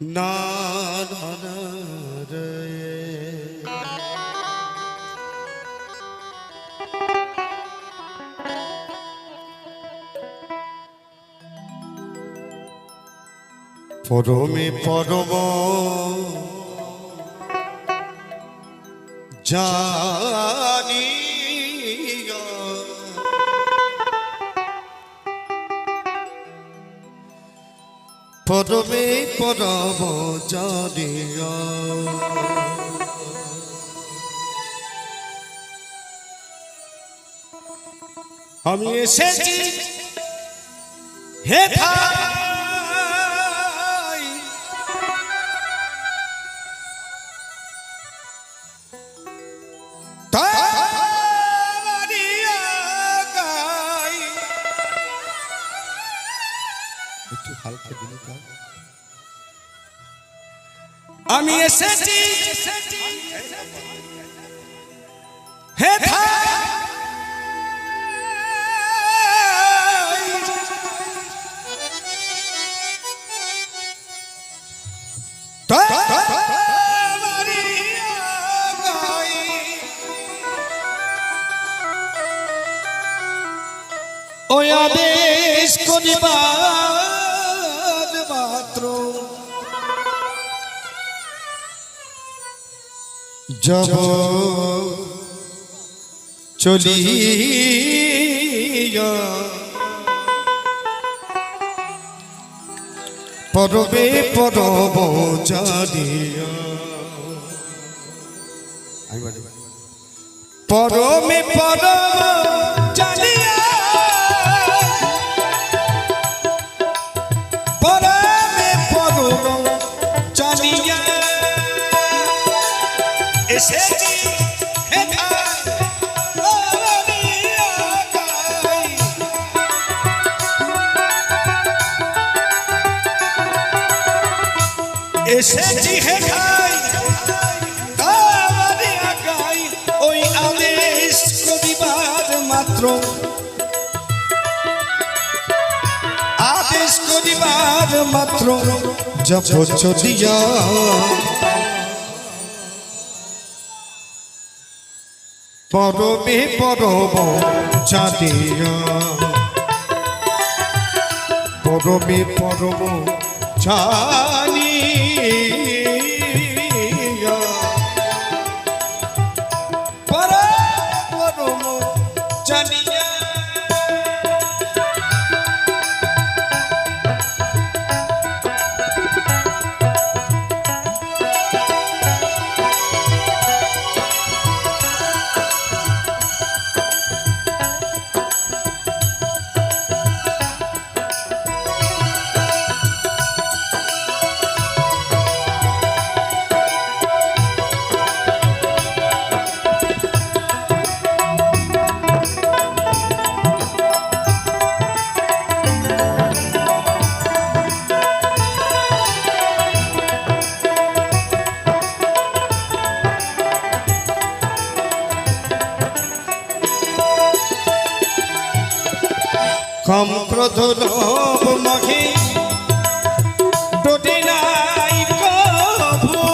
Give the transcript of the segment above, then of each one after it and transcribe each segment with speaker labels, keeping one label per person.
Speaker 1: না পরমে পরম জানি পরমে পদব জানিয়া আমি এসেছি হে ভাই। আমি এসেছি। হে। ওই আদেশ করিবার যাব চলিয়া পরবে পরব জানিয়া। পরমে পরব জানিয়া। এসেছি। গাই। এসেছি হে খাই আগাই। ওই আদেশ করিবার মাত্র। আদেশ করিবার মাত্র। জপ চলিয়া পরবে পরব চাঁদিয়া পরবে পরব জানিয়া। পরবে পরব কম ক্রোধ ডোটে নাই কভু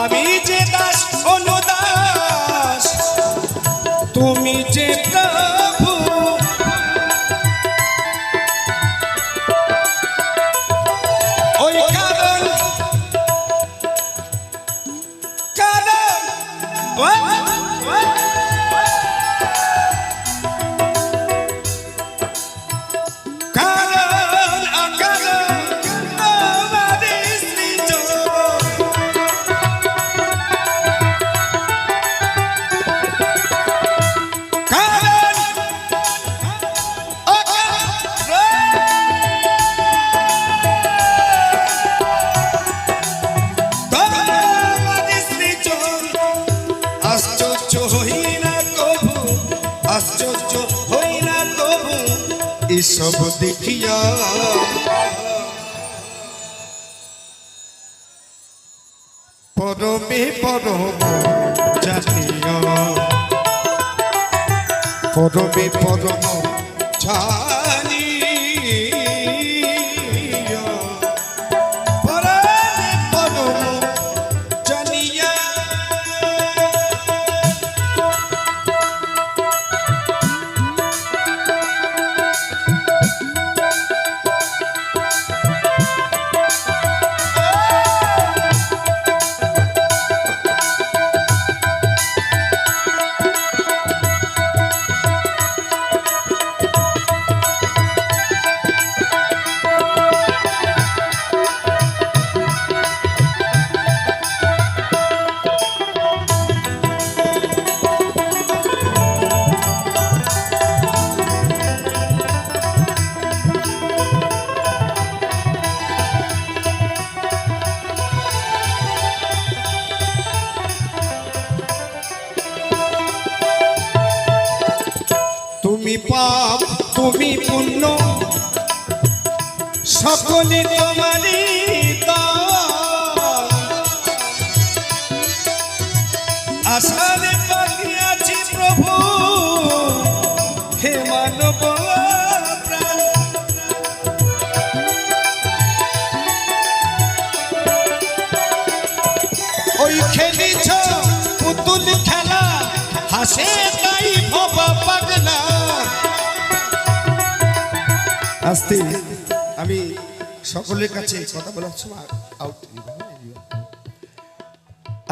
Speaker 1: আমি যে দাস অনুদাস তুমি যে প্রভু। ওই কারণ কারণ হই না কভু, আশ্চর্য হই না কভু, এসব দেখিয়া। পরমে পরম জানিয়া, পরমে পরম জানিয়া পাপ, তুমি পুণ্য। সকলে তোমারই দান। আশারে পাঠিয়াছি প্রভু, হে মানব ওই খেলিছ পুতুল খেলা, হাসে তাই ভবা পাগলা। আস্তে। আমি সকলের কাছে কথা বলার সময়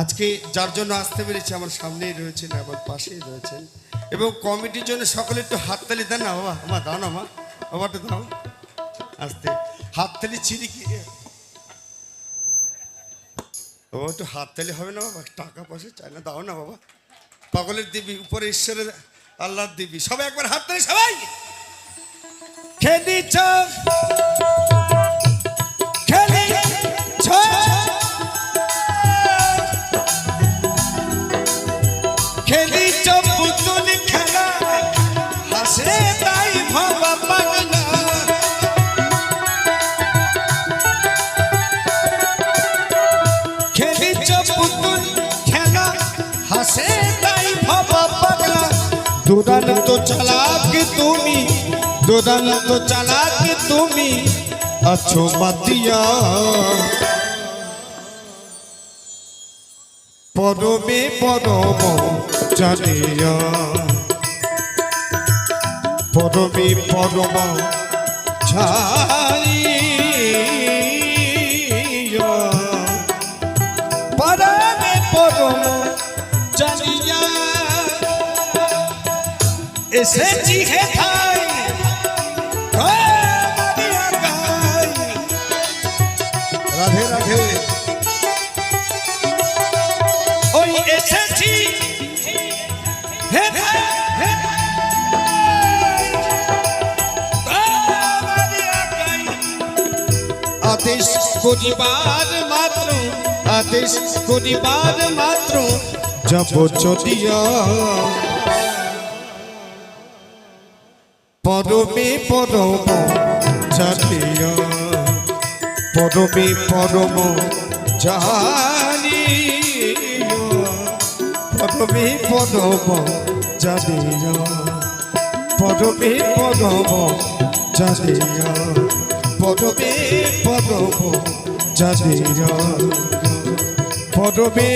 Speaker 1: আজকে যার জন্য আসতে পেরেছি, আমার সামনেই রয়েছেন, আমার পাশেই রয়েছেন। এবং কমিটির জন্য সকলে একটু হাততালি দেন না, বাবা আমার দাও না, মা বাবাটা দাও। আসতে। হাততালি ছিঁড়ি কি? বাবা, একটু হাততালি হবে না, বাবা, টাকা পয়সা চাই না, দাও না, বাবা। পাগলের দিবি, উপরে ঈশ্বরের, আল্লাহর দিবি, সবাই একবার হাততালি, সবাই! খেলিছ খেলিছ খেলিছ পুতুল খেলা। হাসে তাই ভাবা পাগলা। খেলিছ পুতুল খেলা। হাসে তাই ভাবা পাগলা। দুরান্ত চালাক তুমি দুরান্ত চালাক তুমি আছো মাতিয়া। পরমে পরম জানিয়া। পরমে পরম ছাড়িয়া পরমে পরম জানিয়া। এসেছি হে আদেশ করিবার মাত্র আদেশ করিবার মাত্র যাব চলিয়া পরমে পরম জানিয়া পরমে পরম জানিয়া পরমে পরম জানিয়া পরমে পরম জানিয়া পরমে পরম জানিয়া পরমে